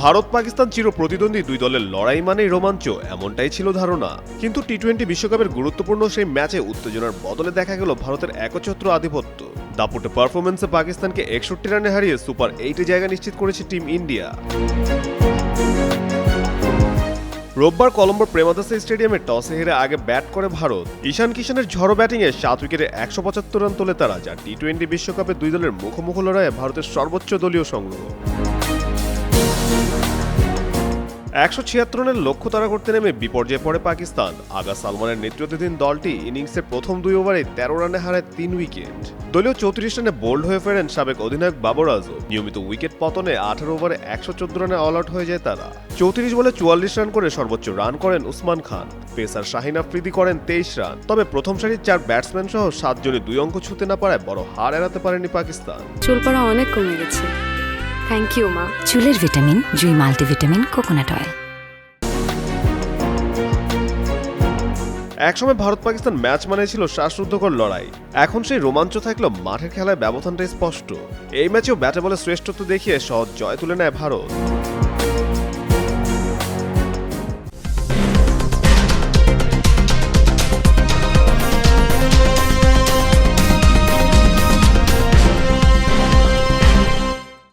ভারত পাকিস্তান চির প্রতিদ্বন্দ্বী দুই দলের লড়াই মানেই রোমাঞ্চ, এমনটাই ছিল ধারণা। কিন্তু টি টোয়েন্টি বিশ্বকাপের গুরুত্বপূর্ণ সেই ম্যাচে উত্তেজনার বদলে দেখা গেল ভারতের একচ্ছত্র আধিপত্য। দাপুটে পারফরমেন্সে পাকিস্তানকে একষট্টি রানে হারিয়ে সুপার এইটে জায়গা নিশ্চিত করেছে টিম ইন্ডিয়া রোববার কলম্বোর প্রেমাদাসা স্টেডিয়ামে টসে হেরে আগে ব্যাট করে ভারত। ঈশান কিষানের ঝড়ো ব্যাটিংয়ে সাত উইকেটে একশো পঁচাত্তর রান তোলে তারা, যা টি টোয়েন্টি বিশ্বকাপে দুই দলের মুখোমুখি লড়াইয়ে ভারতের সর্বোচ্চ দলীয় সংগ্রহ। একশো ছিয়াত্তর রানের লক্ষ্য তারা করতে নেমে বিপর্যয়ে পড়ে পাকিস্তান। আগা সালমানের নেতৃত্বাধীন দলটি ইনিংসের প্রথম দুই ওভারে তেরো রানে হারায় তিন উইকেট। দলীয় চৌত্রিশ রানে বোল্ড হয়ে ফেরেন সাবেক অধিনায়ক বাবর নিয়মিত উইকেট পতনে আঠারো ওভারে একশো চোদ্দ রানে অল আউট হয়ে যায় তারা। চৌত্রিশ বলে চুয়াল্লিশ রান করে সর্বোচ্চ রান করেন উসমান খান। পেসার শাহিন আফ্রিদি করেন তেইশ রান। তবে প্রথম সারির চার ব্যাটসম্যান সহ সাতজনে দুই অঙ্ক ছুতে না পারায় বড় হার এড়াতে পারেনি পাকিস্তান। চুল পড়া অনেক কমে গেছে। থ্যাংক ইউ মা চুলের vitamin Jui multivitamin coconut oil. একসময় ভারত পাকিস্তান ম্যাচ মানে ছিল শ্বাসরুদ্ধকর লড়াই। এখন সেই রোমাঞ্চ থাকলেও মাঠের খেলায় ব্যবধানটা স্পষ্ট। এই ম্যাচেও ব্যাটে বলে শ্রেষ্ঠত্ব দেখিয়ে সহজ জয় তুলে নেয় ভারত।